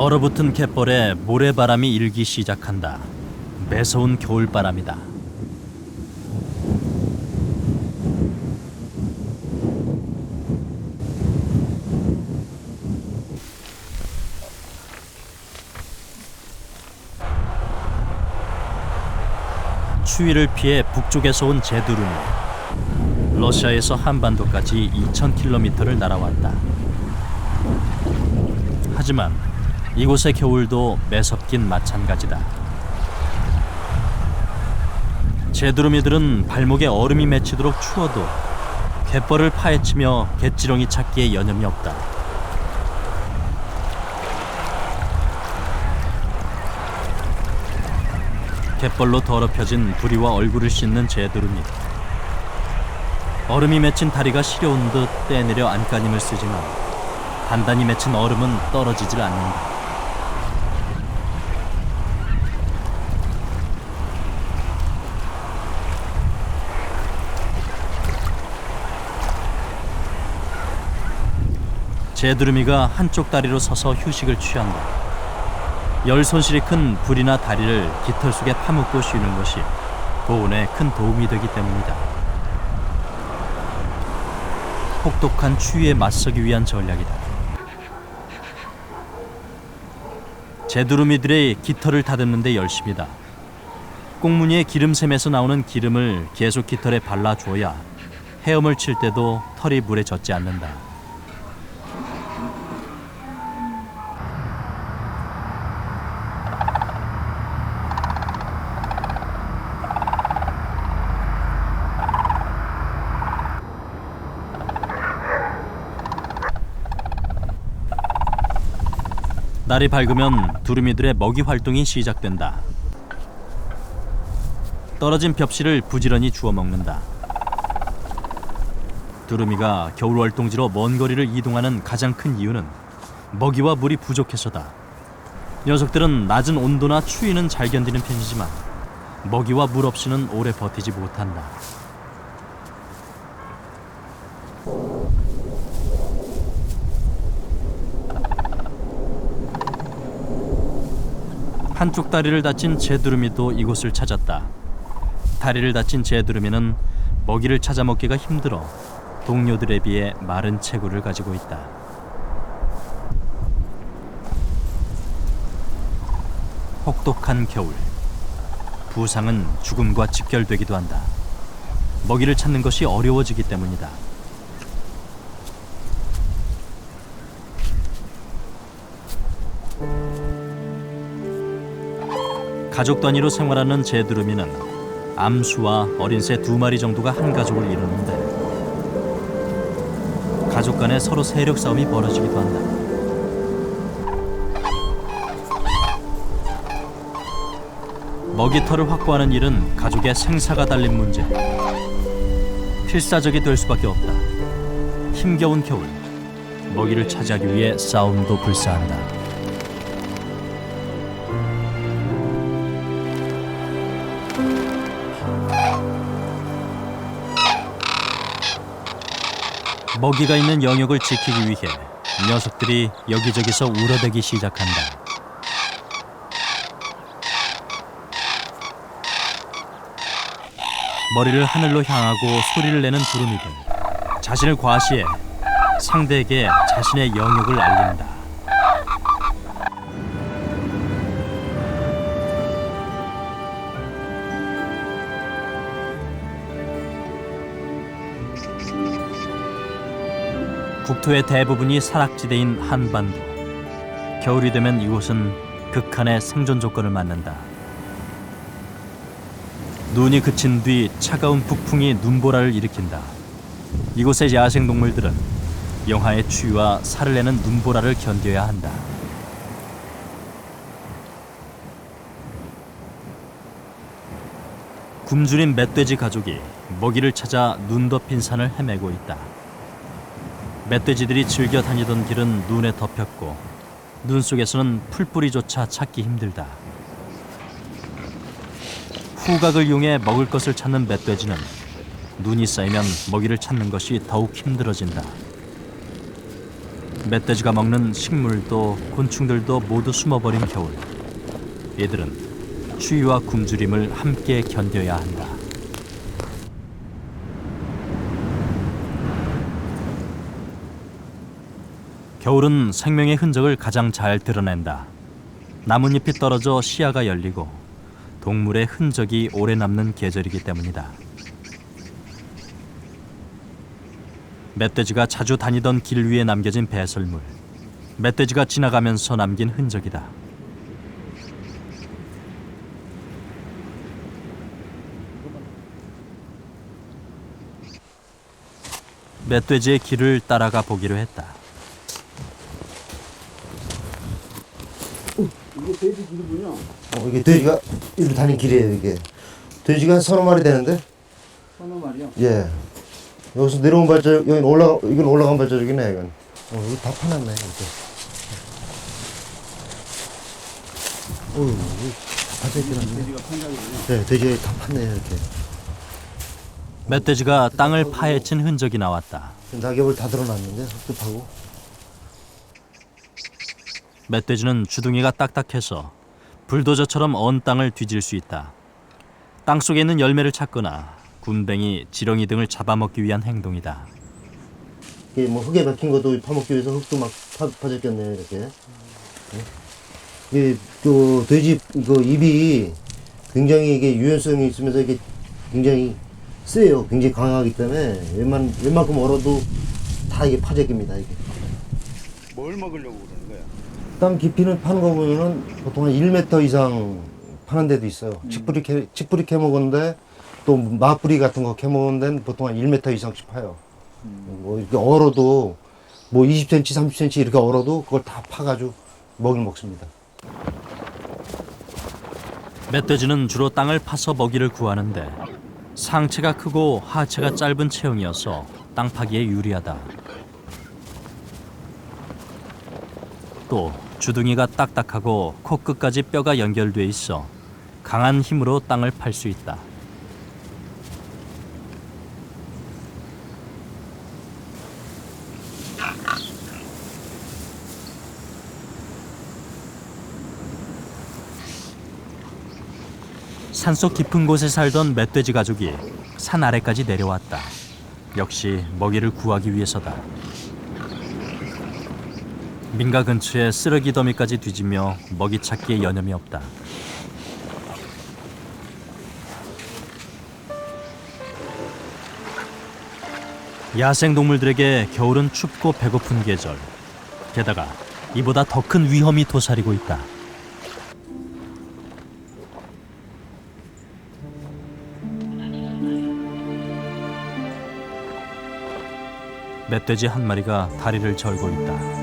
얼어붙은 갯벌에 모래바람이 일기 시작한다. 매서운 겨울바람이다. 추위를 피해 북쪽에서 온 제두름이 러시아에서 한반도까지 2,000km를 날아왔다. 하지만 이곳의 겨울도 매섭긴 마찬가지다. 제두루미들은 발목에 얼음이 맺히도록 추워도 갯벌을 파헤치며 갯지렁이 찾기에 여념이 없다. 갯벌로 더럽혀진 부리와 얼굴을 씻는 제두루미. 얼음이 맺힌 다리가 시려운 듯 떼내려 안간힘을 쓰지만 단단히 맺힌 얼음은 떨어지질 않는다. 제두루미가 한쪽 다리로 서서 휴식을 취한다. 열 손실이 큰 불이나 다리를 깃털 속에 파묻고 쉬는 것이 보온에 큰 도움이 되기 때문이다. 혹독한 추위에 맞서기 위한 전략이다. 제두루미들의 깃털을 다듬는데 열심이다. 꽁무니의 기름샘에서 나오는 기름을 계속 깃털에 발라줘야 헤엄을 칠 때도 털이 물에 젖지 않는다. 날이 밝으면 두루미들의 먹이 활동이 시작된다. 떨어진 벽실을 부지런히 주워 먹는다. 두루미가 겨울 월동지로 먼 거리를 이동하는 가장 큰 이유는 먹이와 물이 부족해서다. 녀석들은 낮은 온도나 추위는 잘 견디는 편이지만 먹이와 물 없이는 오래 버티지 못한다. 한쪽 다리를 다친 제두루미도 이곳을 찾았다. 다리를 다친 제두루미는 먹이를 찾아 먹기가 힘들어 동료들에 비해 마른 체구를 가지고 있다. 혹독한 겨울. 부상은 죽음과 직결되기도 한다. 먹이를 찾는 것이 어려워지기 때문이다. 가족 단위로 생활하는 제두루미는 암수와 어린 새 두 마리 정도가 한 가족을 이루는데 가족 간에 서로 세력 싸움이 벌어지기도 한다. 먹이털을 확보하는 일은 가족의 생사가 달린 문제. 필사적이 될 수밖에 없다. 힘겨운 겨울, 먹이를 차지하기 위해 싸움도 불사한다. 먹이가 있는 영역을 지키기 위해 녀석들이 여기저기서 울어대기 시작한다. 머리를 하늘로 향하고 소리를 내는 두루미들. 자신을 과시해 상대에게 자신의 영역을 알린다. 국토의 대부분이 산악지대인 한반도. 겨울이 되면 이곳은 극한의 생존 조건을 맞는다. 눈이 그친 뒤 차가운 북풍이 눈보라를 일으킨다. 이곳의 야생 동물들은 영하의 추위와 살을 내는 눈보라를 견뎌야 한다. 굶주린 멧돼지 가족이 먹이를 찾아 눈 덮인 산을 헤매고 있다. 멧돼지들이 즐겨 다니던 길은 눈에 덮였고 눈 속에서는 풀뿌리조차 찾기 힘들다. 후각을 이용해 먹을 것을 찾는 멧돼지는 눈이 쌓이면 먹이를 찾는 것이 더욱 힘들어진다. 멧돼지가 먹는 식물도 곤충들도 모두 숨어버린 겨울. 이들은 추위와 굶주림을 함께 견뎌야 한다. 겨울은 생명의 흔적을 가장 잘 드러낸다. 나뭇잎이 떨어져 시야가 열리고 동물의 흔적이 오래 남는 계절이기 때문이다. 멧돼지가 자주 다니던 길 위에 남겨진 배설물. 멧돼지가 지나가면서 남긴 흔적이다. 멧돼지의 길을 따라가 보기로 했다. 이게 돼지 길이군요. 어, 이게 돼지가 이리 다니는 길이에요 이게 돼지가 한 서너 마리 되는데 서너 마리요. 예 여기서 내려온 발자국 여기 올라가 이건 올라간 발자국이네 이건 어 이거 다 파놨네 이렇게 어우 다 파졌네 돼지가 판자이군요. 네 돼지가 다 팠네요 이렇게 멧돼지가 땅을 파헤친 흔적이 나왔다. 낙엽을 다 드러났는데 섭섭하고 멧돼지는 주둥이가 딱딱해서 불도저처럼 언 땅을 뒤질 수 있다. 땅 속에 있는 열매를 찾거나 군뱅이, 지렁이 등을 잡아먹기 위한 행동이다. 이게 뭐 흙에 박힌 것도 파먹기 위해서 흙도 막 파, 파졌겠네 이렇게 네. 이게 그 돼지 그 입이 굉장히 이게 유연성이 있으면서 이게 굉장히 세요 굉장히 강하기 때문에 웬만 웬만큼 얼어도 다 이게 파재깁니다 이게 뭘 먹으려고 거야? 땅 깊이는 파는 거 보면은 보통 한 1m 이상 파는 데도 있어요 캐 칡뿌리 캐 먹었는데 또 마뿌리 같은 거 캐 먹은 데는 보통 한 1m 이상씩 파요 뭐 이렇게 얼어도 뭐 20cm, 30cm 이렇게 얼어도 그걸 다 파가지고 먹을 먹습니다. 멧돼지는 주로 땅을 파서 먹이를 구하는데 상체가 크고 하체가 짧은 체형이어서 땅 파기에 유리하다. 또 주둥이가 딱딱하고 코끝까지 뼈가 연결돼 있어 강한 힘으로 땅을 팔 수 있다. 산속 깊은 곳에 살던 멧돼지 가족이 산 아래까지 내려왔다. 역시 먹이를 구하기 위해서다. 민가 근처에 쓰레기 더미까지 뒤지며 먹이 찾기에 여념이 없다. 야생 동물들에게 겨울은 춥고 배고픈 계절. 게다가 이보다 더 큰 위험이 도사리고 있다. 멧돼지 한 마리가 다리를 절고 있다.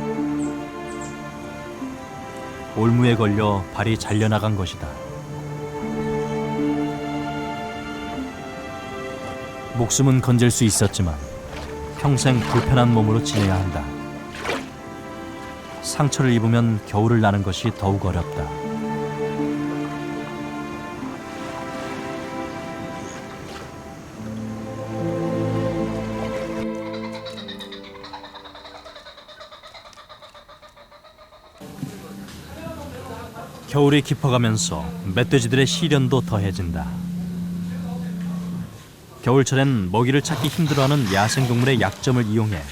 올무에 걸려 발이 잘려나간 것이다. 목숨은 건질 수 있었지만 평생 불편한 몸으로 지내야 한다. 상처를 입으면 겨울을 나는 것이 더욱 어렵다. 겨울이 깊어가면서 멧돼지들의 시련도 더해진다. 겨울철엔 먹이를 찾기 힘들어하는 야생동물의 약점을 이용해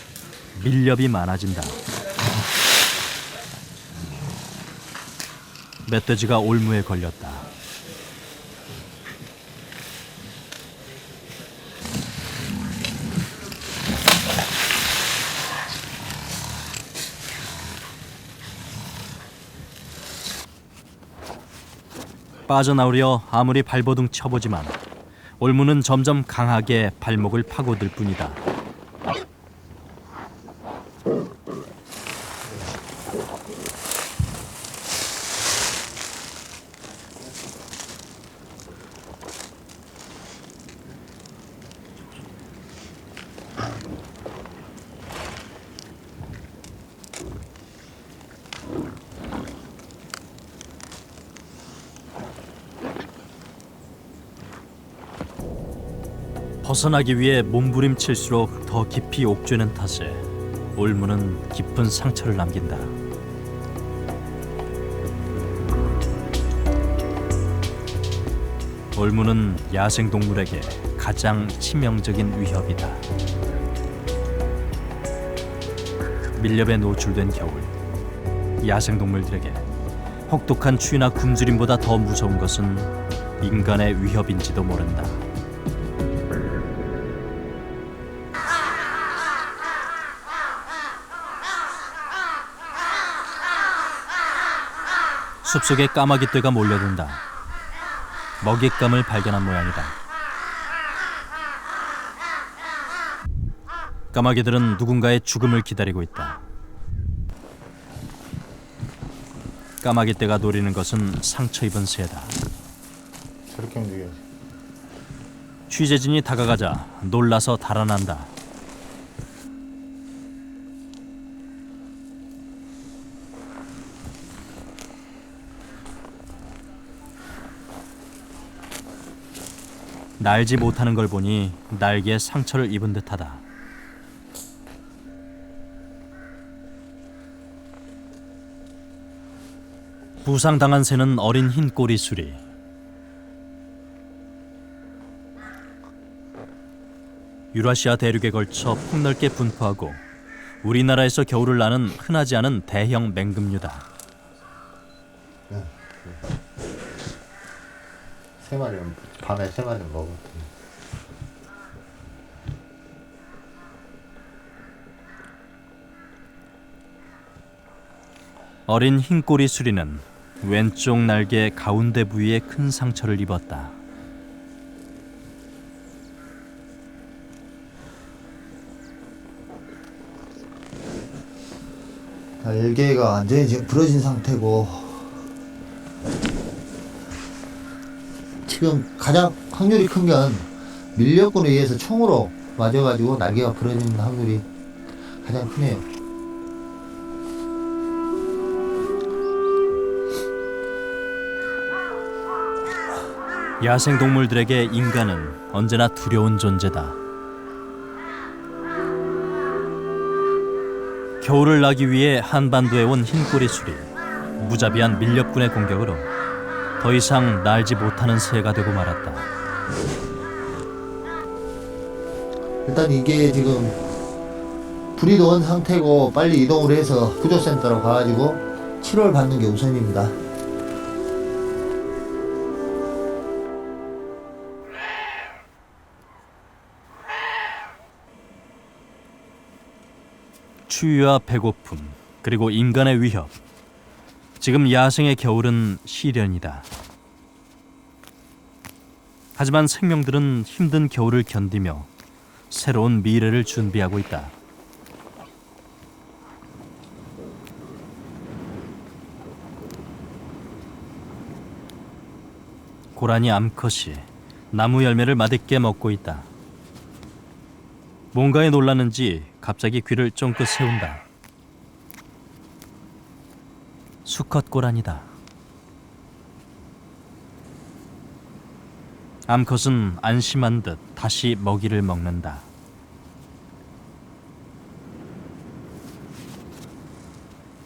밀렵이 많아진다. 멧돼지가 올무에 걸렸다. 빠져나오려 아무리 발버둥 쳐보지만 올무는 점점 강하게 발목을 파고들 뿐이다. 벗어나기 위해 몸부림칠수록 더 깊이 옥죄는 탓에 올무는 깊은 상처를 남긴다. 올무는 야생 동물에게 가장 치명적인 위협이다. 밀렵에 노출된 겨울, 야생 동물들에게 혹독한 추위나 굶주림보다 더 무서운 것은 인간의 위협인지도 모른다. 숲속에 까마귀 떼가 몰려든다. 먹잇감을 발견한 모양이다. 까마귀들은 누군가의 죽음을 기다리고 있다. 까마귀 떼가 노리는 것은 상처 입은 새다. 저렇게 움직여야지. 취재진이 다가가자 놀라서 달아난다. 날지 못하는 걸 보니 날개에 상처를 입은 듯하다. 부상당한 새는 어린 흰 꼬리 수리. 유라시아 대륙에 걸쳐 폭넓게 분포하고 우리나라에서 겨울을 나는 흔하지 않은 대형 맹금류다. 세 마리는 밤에 세 마리는 먹어. 어린 흰꼬리 수리는 왼쪽 날개 가운데 부위에 큰 상처를 입었다. 날개가 완전히 지금 부러진 상태고 지금 가장 확률이 큰 건 밀렵군에 의해서 총으로 맞아가지고 날개가 부러지는 확률이 가장 크네요. 야생 동물들에게 인간은 언제나 두려운 존재다. 겨울을 나기 위해 한반도에 온 흰꼬리 수리 무자비한 밀렵군의 공격으로 더 이상 날지 못하는 새가 되고 말았다. 일단 이게 지금 불이 온 상태고 빨리 이동을 해서 구조센터로 가가지고 치료를 받는 게 우선입니다. 추위와 배고픔 그리고 인간의 위협. 지금 야생의 겨울은 시련이다. 하지만 생명들은 힘든 겨울을 견디며 새로운 미래를 준비하고 있다. 고라니 암컷이 나무 열매를 맛있게 먹고 있다. 뭔가에 놀랐는지 갑자기 귀를 쫑긋 세운다. 수컷 고라니다. 암컷은 안심한 듯 다시 먹이를 먹는다.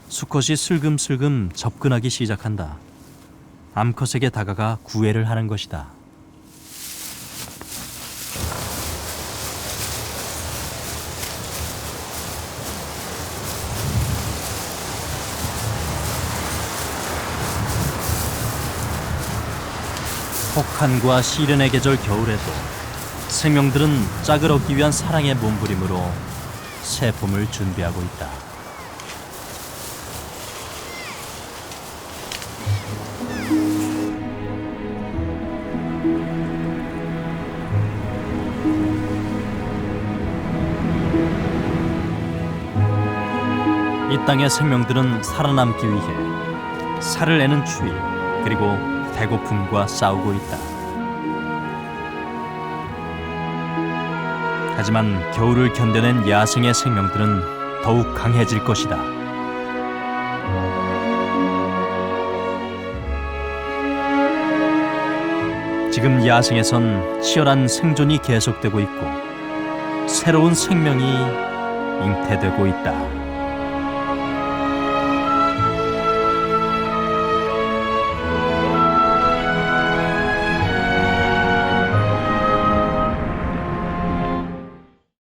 수컷이 슬금슬금 접근하기 시작한다. 암컷에게 다가가 구애를 하는 것이다. 혹한과 시련의 계절 겨울에도 생명들은 짝을 얻기 위한 사랑의 몸부림으로 새 봄을 준비하고 있다. 이 땅의 생명들은 살아남기 위해 살을 내는 추위 그리고 배고픔과 싸우고 있다. 하지만 겨울을 견뎌낸 야생의 생명들은 더욱 강해질 것이다. 지금 야생에선 치열한 생존이 계속되고 있고 새로운 생명이 잉태되고 있다.